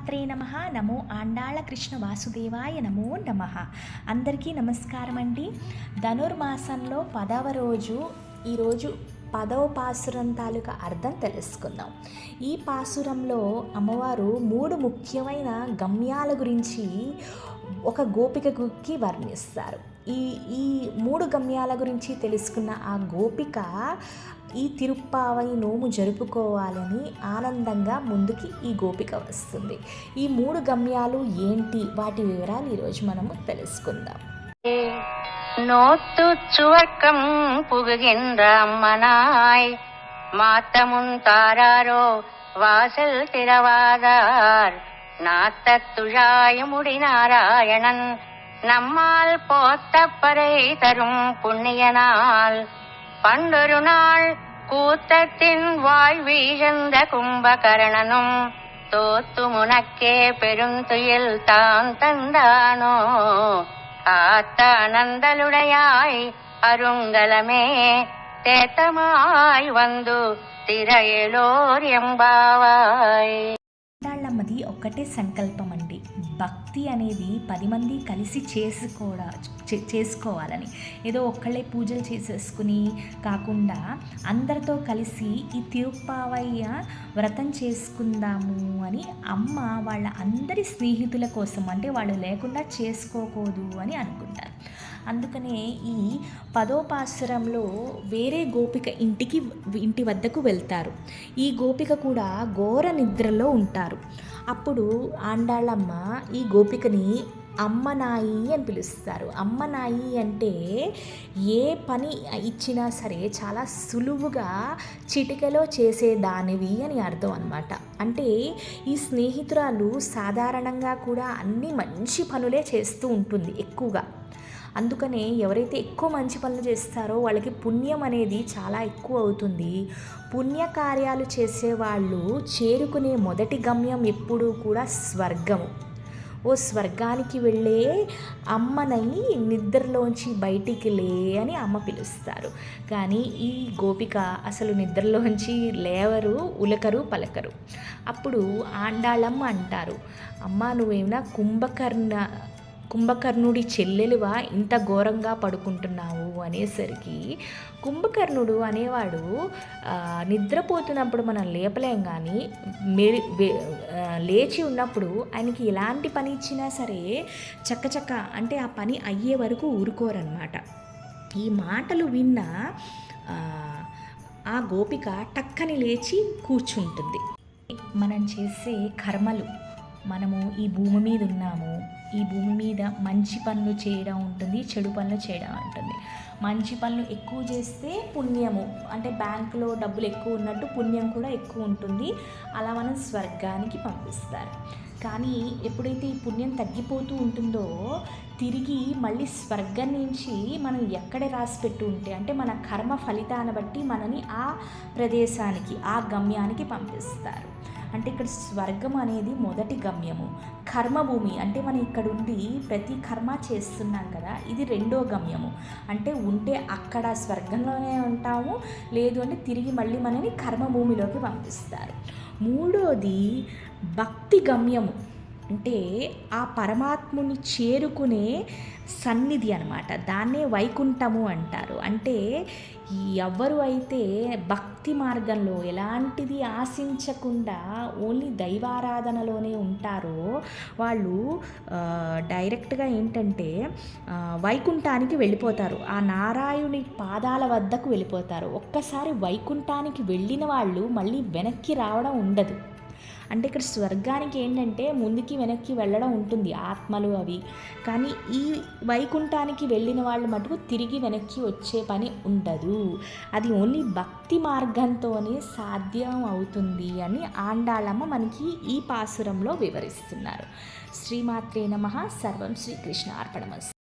శ్రీమాత్రే నమ. నమో ఆండాళ కృష్ణ వాసుదేవాయ నమో నమ. అందరికీ నమస్కారం అండి ధనుర్మాసంలో పదవ రోజు ఈరోజు పదవ పాసురం తాలూకా అర్థం తెలుసుకుందాం. ఈ పాసురంలో అమ్మవారు మూడు ముఖ్యమైన గమ్యాల గురించి ఒక గోపికకి వర్ణిస్తారు. ఈ ఈ మూడు గమ్యాల గురించి తెలుసుకున్న ఆ గోపిక ఈ తిరుప్పావై నోము జరుపుకోవాలని ఆనందంగా ముందుకి ఈ గోపిక వస్తుంది ఈ మూడు గమ్యాలు ఏంటి వాటి వివరాలు ఈరోజు మనము తెలుసుకుందాం நோத்து சுவர்க்கம் புகுகின்ற அம்மனாய் மாத்தமுன் தாராரோ வாசல் திறவாதார் நாத்தத்துழாயமுடி நாராயணன் நம்மால் போத்தப்பறை தரும் புண்ணியனால் பண்டொரு நாள் கூத்தத்தின் வாய் வீழ்ந்த கும்பகரணனும் தோத்து முனக்கே பெருந்துயில் தான் தந்தானோ காத்த அனந்தலுடையாய் அருங்கலமே தேத்தமாய் வந்து திரையலோர் எம்பாவாய் ఆండాళ్ళమ్మది ఒక్కటే సంకల్పం అండి భక్తి అనేది పది మంది కలిసి చేసుకోవడా చే- చేసుకోవాలని. ఏదో ఒక్కళ్ళే పూజలు చేసేసుకుని కాకుండా అందరితో కలిసి ఈ తిరుప్పావయ్య వ్రతం చేసుకుందాము అని అమ్మ వాళ్ళ అందరి స్నేహితుల కోసం అంటే వాళ్ళు లేకుండా చేసుకోకూడదు అని అనుకుంటారు. అందుకనే ఈ పదోపాసురంలో వేరే గోపిక ఇంటికి ఇంటి వద్దకు వెళ్తారు. ఈ గోపిక కూడా ఘోర నిద్రలో ఉంటారు. అప్పుడు ఆండాళ్ళమ్మ ఈ గోపికని అమ్మనాయి అని పిలుస్తారు. అమ్మనాయి అంటే ఏ పని ఇచ్చినా సరే చాలా సులువుగా చిటికలో చేసేదానివి అని అర్థం అనమాట అంటే ఈ స్నేహితురాలు సాధారణంగా కూడా అన్ని మంచి పనులే చేస్తూ ఉంటుంది ఎక్కువగా. అందుకనే ఎవరైతే ఎక్కువ మంచి పనులు చేస్తారో వాళ్ళకి పుణ్యం అనేది చాలా ఎక్కువ అవుతుంది. పుణ్యకార్యాలు చేసేవాళ్ళు చేరుకునే మొదటి గమ్యం ఎప్పుడూ కూడా స్వర్గము. ఓ స్వర్గానికి వెళ్ళే అమ్మనని నిద్రలోంచి బయటికి లే అని అమ్మ పిలుస్తారు. కానీ ఈ గోపిక అసలు నిద్రలోంచి లేవరు ఉలకరు పలకరు. అప్పుడు ఆండాళమ్మ అంటారు అమ్మ నువ్వేమైనా కుంభకర్ణ కుంభకర్ణుడి చెల్లెలువా ఇంత ఘోరంగా పడుకుంటున్నావు అనేసరికి కుంభకర్ణుడు అనేవాడు నిద్రపోతున్నప్పుడు మనం లేపలేం కానీ మెరి లేచి ఉన్నప్పుడు ఆయనకి ఎలాంటి పని ఇచ్చినా సరే చక్కచక్క అంటే ఆ పని అయ్యే వరకు ఊరుకోరనమాట ఈ మాటలు విన్న ఆ గోపిక టక్కని లేచి కూర్చుంటుంది. మనం చేసే కర్మలు మనము ఈ భూమి మీద ఉన్నాము ఈ భూమి మీద మంచి పనులు చేయడం ఉంటుంది చెడు పనులు చేయడం ఉంటుంది. మంచి పనులు ఎక్కువ చేస్తే పుణ్యము అంటే బ్యాంకులో డబ్బులు ఎక్కువ ఉన్నట్టు పుణ్యం కూడా ఎక్కువ ఉంటుంది. అలా మనం స్వర్గానికి పంపిస్తారు. కానీ ఎప్పుడైతే ఈ పుణ్యం తగ్గిపోతూ ఉంటుందో తిరిగి మళ్ళీ స్వర్గం నుంచి మనం ఎక్కడ రాసిపెట్టి ఉంటే అంటే మన కర్మ ఫలితాన్ని బట్టి మనని ఆ ప్రదేశానికి ఆ గమ్యానికి పంపిస్తారు. అంటే ఇక్కడ స్వర్గం అనేది మొదటి గమ్యము. కర్మభూమి అంటే మనం ఇక్కడ ఉండి ప్రతి కర్మ చేస్తున్నాం కదా ఇది రెండో గమ్యము. అంటే ఉంటే అక్కడ స్వర్గంలోనే ఉంటాము లేదు అంటే తిరిగి మళ్ళీ మనని కర్మభూమిలోకి పంపిస్తారు. మూడోది భక్తి గమ్యము. అంటే ఆ పరమాత్ముని చేరుకునే సన్నిధి అనమాట దాన్నే వైకుంఠము అంటారు. అంటే ఎవరు అయితే భక్తి మార్గంలో ఎలాంటిది ఆశించకుండా ఓన్లీ దైవారాధనలోనే ఉంటారో వాళ్ళు డైరెక్ట్గా ఏంటంటే వైకుంఠానికి వెళ్ళిపోతారు. ఆ నారాయణుని పాదాల వద్దకు వెళ్ళిపోతారు. ఒక్కసారి వైకుంఠానికి వెళ్ళిన వాళ్ళు మళ్ళీ వెనక్కి రావడం ఉండదు. అంటే ఇక్కడ స్వర్గానికి ఏంటంటే ముందుకి వెనక్కి వెళ్ళడం ఉంటుంది ఆత్మలు అవి. కానీ ఈ వైకుంఠానికి వెళ్ళిన వాళ్ళు మటుకు తిరిగి వెనక్కి వచ్చే పని ఉండదు. అది ఓన్లీ భక్తి మార్గంతోనే సాధ్యం అవుతుంది అని ఆండాళమ్మ మనకి ఈ పాసురంలో వివరిస్తున్నారు. శ్రీమాత్రే నమ. సర్వం శ్రీకృష్ణ అర్పణమస్తు